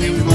You.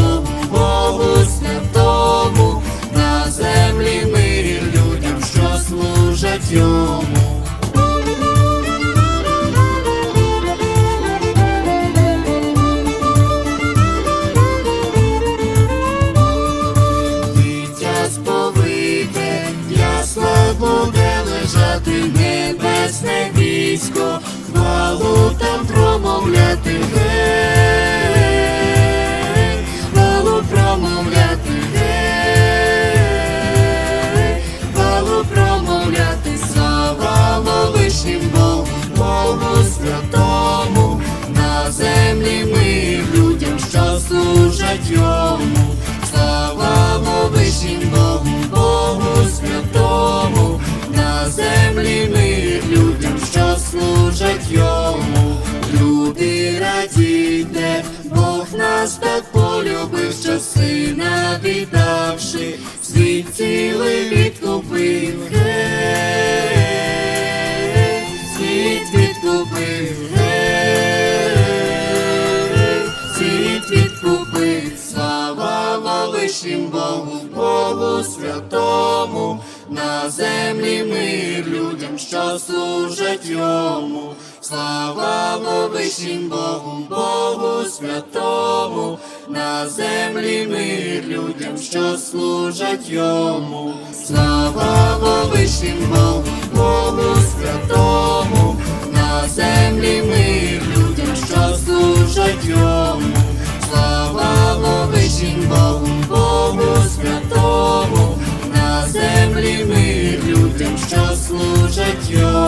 Служать йому. Слава вищим Богу, Богу святому, на землі мир людям, що служать йому. Люди радійте, Бог нас так полюбив, що сина віддавши, Святому, на землі мир людям, що служать йому. Слава вищим Богу, Богу святому, на землі мир людям, що служать йому. Слава вищим Богу, Богу святому, святому,